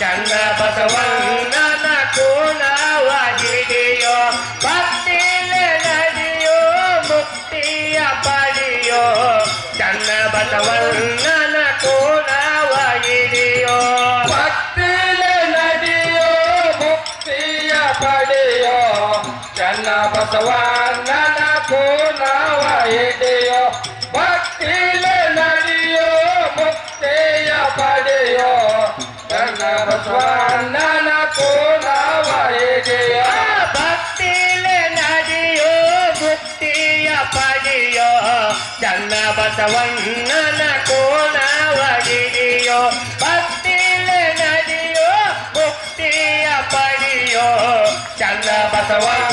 ಚನ್ನ ಬಸವಣ್ಣನ ಕೋಣವ ಭಕ್ತಿ ನಡೆಯೋ, ಮುಕ್ತಿಯ ಪಡೆಯೋ ಚನ್ನ ಬಸವಣ್ಣನ ಕೋಣವ ಭಕ್ತಿ ನದಿಯೋ ಮುಕ್ತಿಯ ಪಡೆಯೋ ಚನ್ನ ಬಸವಣ್ಣನ ಚನ್ನ ಬಸವಣ್ಣನ ಕೋಣವ ಭಕ್ತಿಲೆ ನಡೆಯೋ ಚನ್ನ ಬಸವಣ್ಣನ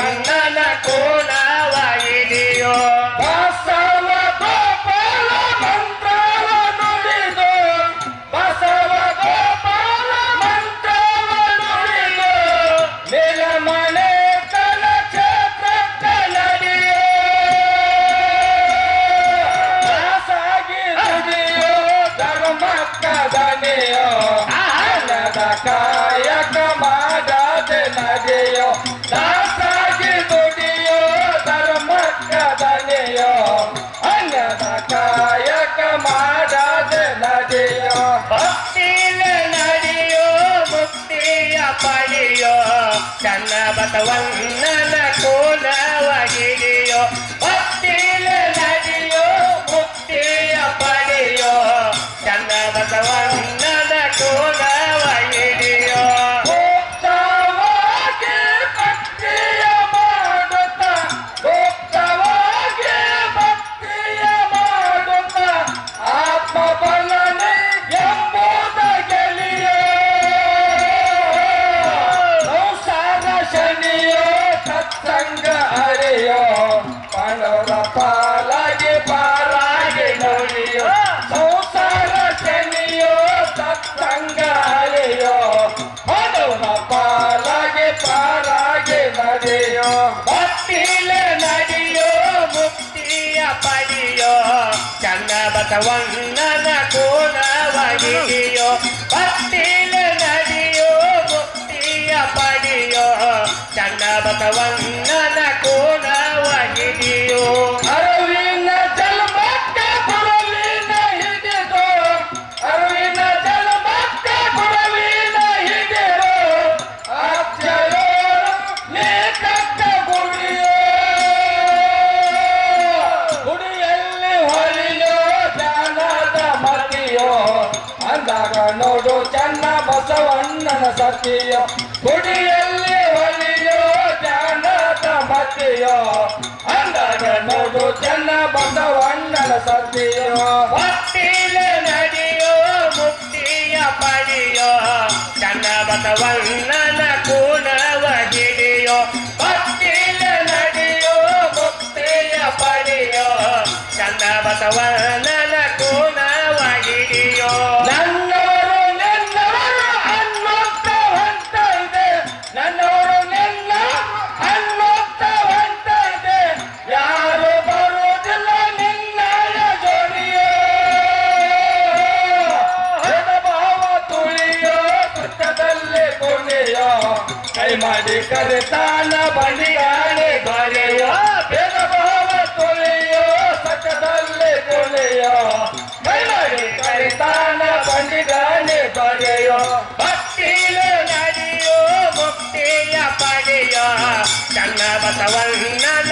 ಕಾಯಕ ಮಾಡದೆ ನಡೆಯೋ ಭಕ್ತಿಲ ನಡೆಯೋ ಮುಕ್ತಿಯ ಪಡೆಯೋ ಚನ್ನ ಬಸವಣ್ಣನ ಪಡೆಯೋ ಚನ್ನ ಬಸವಣ್ಣನ ಕೋಣವ ಹಿಡಿಯೋ ಸತಿಯೋ ಕುಡಿಯಲ್ಲಿ ಹೊಲಿಯೋ ಜ್ಞಾನದ ಮತಿಯೋ ಅಂದಾಗ ನೋಡು ಚನ್ನ ಬಸವಣ್ಣನ ಸತಿಯೋ. ಭಕ್ತಿಲ ನಡೆಯೋ ಮುಕ್ತಿಯ ಪಡೆಯೋ ಚನ್ನ ಬಸವಣ್ಣನ ಕೋಣವ ಹಿಡಿಯೋ. ಭಕ್ತಿಲ ನಡೆಯೋ ಮುಕ್ತಿಯ ಪಡೆಯೋ ಚನ್ನ ಬಸವಣ್ಣನ ಮಾಡಿ ಕರೆತಾನ ಬಂಡಿಗಾಣೆ ಬರೆಯೋ ಭೇದ ಭಾವ ತುಳಿಯೋ ಸಕ್ಕದಲ್ಲಿ ಕುಣಿಯೋ ಕೈ ಮಾಡಿ ಕರೆತಾನ ಬಂಡಿಗಾಣೆ ಬರೆಯೋ ಭಕ್ತಿಲ ನಡೆಯೋ ಮುಕ್ತಿಯ ಪಡೆಯೋ ಚನ್ನ ಬಸವಣ್ಣನ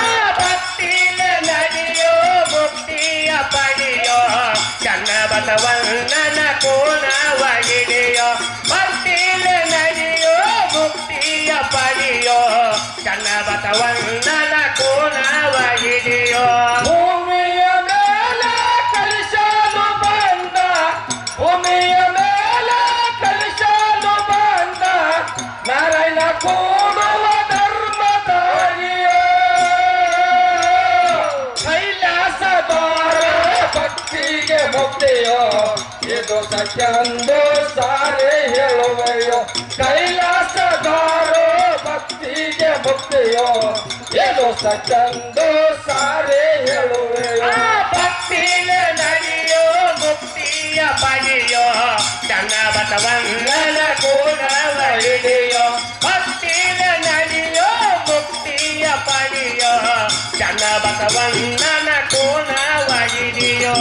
ಸತ್ಯಂದು ಸಾರೆ ಹೇಳುವೆಯೋ ಕೈಲಾಸದಾರ ಭಕ್ತಿಗೆ ಮುಕ್ತಿಯೋ ಇದು ಸತ್ಯಂದು ಸಾರೆ ಹೇಳುವೆಯೋ. ಆ ಭಕ್ತಿಲ ನಡೆಯೋ ಮುಕ್ತಿಯ ಪಡೆಯೋ ಚನ್ನ ಬಸವಣ್ಣನ ಕೋಣವಾಗಿದೆಯೋ ಭಕ್ತಿಲ ನಡೆಯೋ ಮುಕ್ತಿಯ ಪಡೆಯೋ ಚನ್ನ ಬಸವಣ್ಣನ ಕೋಣವಾಗಿದೆಯೋ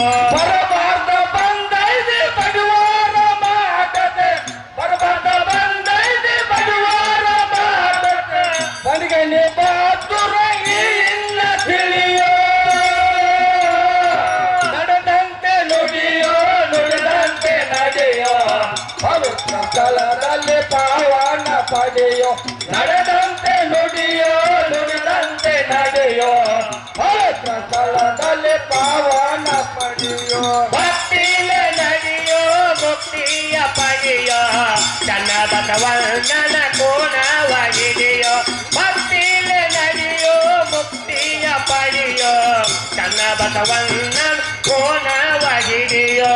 ನಡೆಯೋ ಸ್ಥಳದಲ್ಲಿ ಪಾವನ ಪಡೆಯೋ ಭಕ್ತಿಲ ನಡೆಯೋ ಮುಕ್ತಿಯ ಪಡೆಯೋ ಚನ್ನ ಬಸವಣ್ಣನ ಕೋಣವಾಗಿದೆಯೋ ಭಕ್ತಿಲ ನಡೆಯೋ ಮುಕ್ತಿಯ ಪಡೆಯೋ ಚನ್ನ ಬಸವಣ್ಣನ ಕೋಣವಾಗಿದೆಯೋ.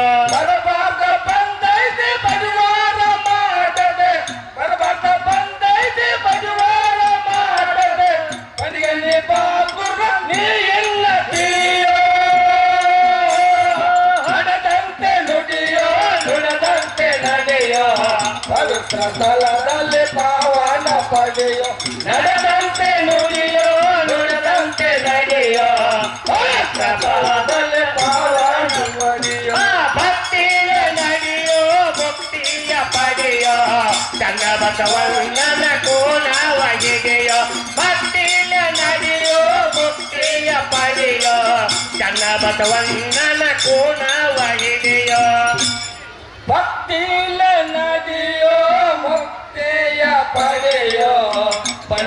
ಪವಿತ್ರ ಸ್ಥಳದಲ್ಲಿ ಪಾವನ ಪಡೆಯೋ ನಡೆದಂತೆ ನುಡಿಯೋ, ನುಡದಂತೆ ನಡೆಯೋ ಪವಿತ್ರ ಸ್ಥಳದಲ್ಲಿ ಪಾವನ ಪಡೆಯೋ ಭಕ್ತಿಯ ನಡೆಯೋ, ಭಕ್ತಿಯ ಪಡೆಯೋ ಚಂದ ಬಸವಣ್ಣನ ಕೋಲವಾಗಿದೆಯೋ ಭಕ್ತಿಯ ನಡೆಯೋ, ಭಕ್ತಿಯ ಪಡೆಯೋ ಚಂದ ಬಸವಣ್ಣನ ಕೋಲವಾಗಿದೆಯೋ ಭಕ್ತಿಲ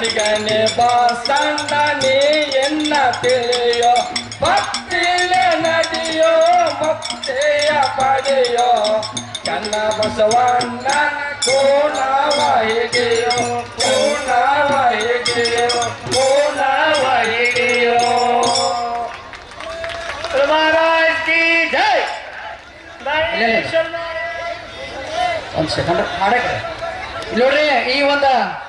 ಪಣಿಗನೆ ಬಾಸಣ್ಣ ನೀ ಎನ್ನ ತಿಳಿಯೋ? ಭಕ್ತಿಲ ನದಿಯೋ ಭಕ್ತಿಯ ಪಡೆಯೋ? ಕನ್ನ ಬಸವಣ್ಣನ ಕೋಣವ ಹಿಡಿಯೋ? ಕೋಣವ ಹಿಡಿಯೋ? ಕೋಣವ ಹಿಡಿಯೋ? ಮಹಾರಾಜ್ ಕಿ ಜೈ! ಒಂದು ಸೆಕೆಂಡ್ ಮಾಡಕ್ಕೆ. ನೋಡ್ರಿ ಈ ಒಂದು